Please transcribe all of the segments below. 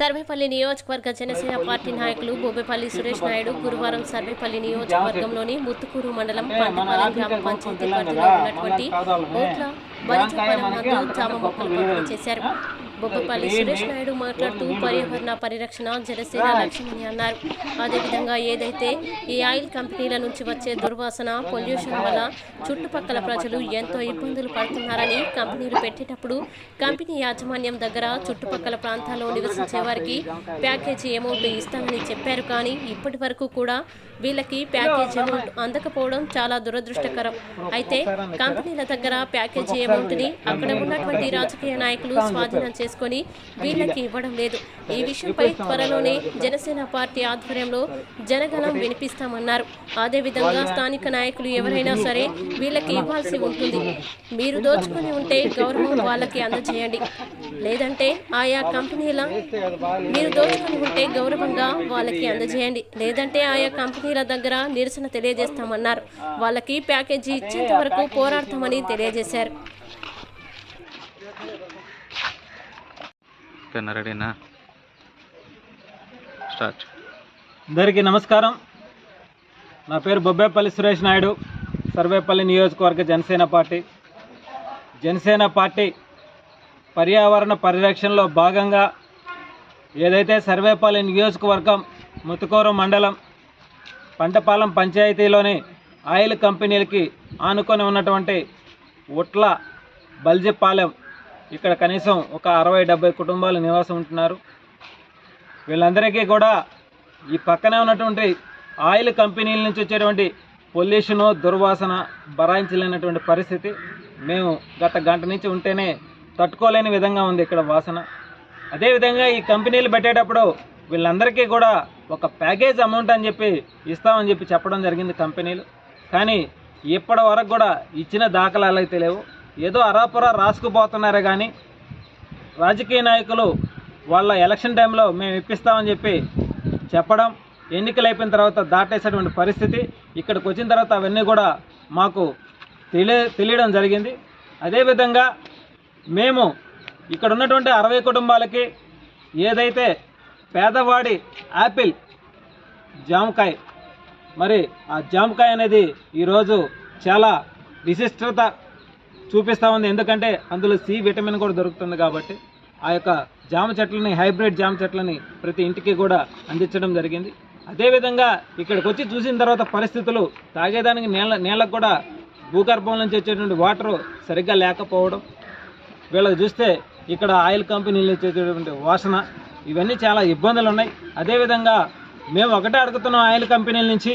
సర్వేపల్లి నియోజకవర్గ జనసేన పార్టీ నాయకులు బొబ్బేపల్లి సురేష్ నాయుడు గురువారం సర్వేపల్లి నియోజకవర్గంలోని ముత్తుకూరు మండలం పంటపాలెం గ్రామ పంచాయతీ పరిధిలో ఉన్నటువంటి ఓట్ల బలిచపాలెం జామ మొక్కలు పంపిణీ చేశారు బొబ్బపల్లి సురేష్ నాయుడు మాట్లాడుతూ పర్యావరణ పరిరక్షణ జనసేన లక్ష్యమని అన్నారు. అదేవిధంగా ఏదైతే ఈ ఆయిల్ కంపెనీల నుంచి వచ్చే దుర్వాసన పొల్యూషన్ వల్ల చుట్టుపక్కల ప్రజలు ఎంతో ఇబ్బందులు పడుతున్నారని కంపెనీలు పెట్టేటప్పుడు కంపెనీ యాజమాన్యం దగ్గర చుట్టుపక్కల ప్రాంతాల్లో నివసించే వారికి ప్యాకేజీ అమౌంట్ ఇస్తామని చెప్పారు. కానీ ఇప్పటి వరకు కూడా వీళ్ళకి ప్యాకేజ్ అమౌంట్ అందకపోవడం చాలా దురదృష్టకరం. అయితే కంపెనీల దగ్గర ప్యాకేజీ అమౌంట్ని అక్కడ ఉన్నటువంటి రాజకీయ నాయకులు స్వాధీనం చేసుకొని వీళ్ళకి ఇవ్వడం లేదు. ఈ విషయంపై త్వరలోనే జనసేన పార్టీ ఆధ్వర్యంలో జనగణం వినిపిస్తామన్నారు. అదేవిధంగా స్థానిక నాయకులు ఎవరైనా సరే వీళ్ళకి ఇవ్వాల్సి ఉంటుంది. మీరు దోచుకొని ఉంటే గౌరవం వాళ్ళకి అందజేయండి. లేదంటే ఆయా కంపెనీల మీరు దోచుకొని ఉంటే గౌరవంగా వాళ్ళకి అందజేయండి. లేదంటే ఆయా కంపెనీల దగ్గర నిరసన తెలియజేస్తామన్నారు. వాళ్ళకి ప్యాకేజీ ఇచ్చేంత వరకు పోరాడతామని తెలియజేశారు. ఓకేనా రెడీనా స్టార్ట్. అందరికీ నమస్కారం. నా పేరు బొబ్బేపల్లి సురేష్ నాయుడు. సర్వేపల్లి నియోజకవర్గ జనసేన పార్టీ. జనసేన పార్టీ పర్యావరణ పరిరక్షణలో భాగంగా ఏదైతే సర్వేపల్లి నియోజకవర్గం ముతుకూరు మండలం పంటపాలెం పంచాయతీలోని ఆయిల్ కంపెనీలకి ఆనుకొని ఉన్నటువంటి ఉట్ల బల్జిపాలెం ఇక్కడ కనీసం ఒక అరవై డెబ్బై కుటుంబాలు నివాసం ఉంటున్నారు. వీళ్ళందరికీ కూడా ఈ పక్కనే ఉన్నటువంటి ఆయిల్ కంపెనీల నుంచి వచ్చేటువంటి పొల్యూషను దుర్వాసన భరాయించలేనటువంటి పరిస్థితి. మేము గత గంట నుంచి ఉంటేనే తట్టుకోలేని విధంగా ఉంది ఇక్కడ వాసన. అదేవిధంగా ఈ కంపెనీలు పెట్టేటప్పుడు వీళ్ళందరికీ కూడా ఒక ప్యాకేజ్ అమౌంట్ అని చెప్పి ఇస్తామని చెప్పి చెప్పడం జరిగింది కంపెనీలు. కానీ ఇప్పటి వరకు కూడా ఇచ్చిన దాఖలాలు అయితే లేవు. ఏదో అరాపురా రాసుకుపోతున్నారే కానీ రాజకీయ నాయకులు వాళ్ళ ఎలక్షన్ టైంలో మేము ఇప్పిస్తామని చెప్పి చెప్పడం ఎన్నికలు అయిపోయిన తర్వాత దాటేసేటువంటి పరిస్థితి ఇక్కడికి వచ్చిన తర్వాత అవన్నీ కూడా మాకు తెలియ తెలియడం జరిగింది. అదేవిధంగా మేము ఇక్కడ ఉన్నటువంటి అరవై కుటుంబాలకి ఏదైతే పేదవాడి యాపిల్ జామకాయ మరి ఆ జామకాయ అనేది ఈరోజు చాలా విశిష్టత చూపిస్తూ ఉంది. ఎందుకంటే అందులో సి విటమిన్ కూడా దొరుకుతుంది కాబట్టి ఆ యొక్క జామ చెట్లని హైబ్రిడ్ జామ చెట్లని ప్రతి ఇంటికి కూడా అందించడం జరిగింది. అదేవిధంగా ఇక్కడికి వచ్చి చూసిన తర్వాత పరిస్థితులు తాగేదానికి నీళ్ళ నీళ్ళకు కూడా భూగర్భం నుంచి వచ్చేటువంటి వాటర్ సరిగ్గా లేకపోవడం వీళ్ళకి చూస్తే ఇక్కడ ఆయిల్ కంపెనీలు నుంచి వాసన ఇవన్నీ చాలా ఇబ్బందులు ఉన్నాయి అదేవిధంగా మేము ఒకటే అడుగుతున్నాం ఆయిల్ కంపెనీల నుంచి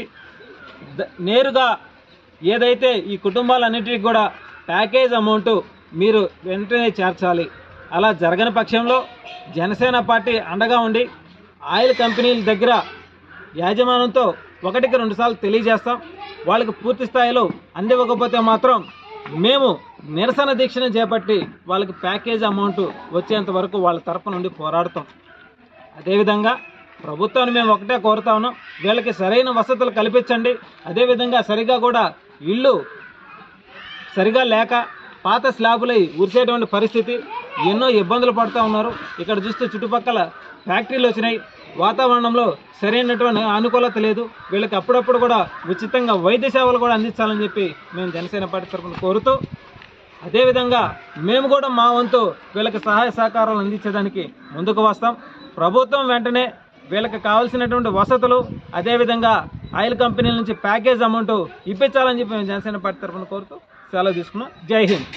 ద- నేరుగా ఏదైతే ఈ కుటుంబాలన్నిటికీ కూడా ప్యాకేజ్ అమౌంట్ మీరు వెంటనే చేర్చాలి అలా జరగని పక్షంలో జనసేన పార్టీ అండగా ఉండి ఆయిల్ కంపెనీల దగ్గర యాజమాన్యంతో ఒకటికి రెండుసార్లు తెలియజేస్తాం. వాళ్ళకి పూర్తి స్థాయిలో అందివ్వకపోతే మాత్రం మేము నిరసన దీక్షను చేపట్టి వాళ్ళకి ప్యాకేజ్ అమౌంట్ వచ్చేంత వరకు వాళ్ళ తరపు నుండి పోరాడతాం. అదేవిధంగా ప్రభుత్వాన్ని మేము ఒకటే కోరుతా ఉన్నాం. వీళ్ళకి సరైన వసతులు కల్పించండి. అదేవిధంగా సరిగా కూడా ఇల్లు సరిగా లేక పాత స్లాబులై ఉరిసేటువంటి పరిస్థితి ఎన్నో ఇబ్బందులు పడుతూ ఉన్నారు. ఇక్కడ చూస్తే చుట్టుపక్కల ఫ్యాక్టరీలు వచ్చినాయి. వాతావరణంలో సరైనటువంటి అనుకూలత లేదు. వీళ్ళకి అప్పుడప్పుడు కూడా ఉచితంగా వైద్య సేవలు కూడా అందించాలని చెప్పి మేము జనసేన పార్టీ తరఫున కోరుతూ అదేవిధంగా మేము కూడా మా వంతు వీళ్ళకి సహాయ సహకారాలు అందించేదానికి ముందుకు వస్తాం. ప్రభుత్వం వెంటనే వీళ్ళకి కావాల్సినటువంటి వసతులు అదేవిధంగా ఆయిల్ కంపెనీల నుంచి ప్యాకేజ్ అమౌంట్ ఇప్పించాలని చెప్పి మేము జనసేన పార్టీ తరఫున కోరుతూ సెలవు తీసుకున్నాం. జై హింద్.